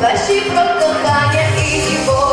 Наші про кохання і любов.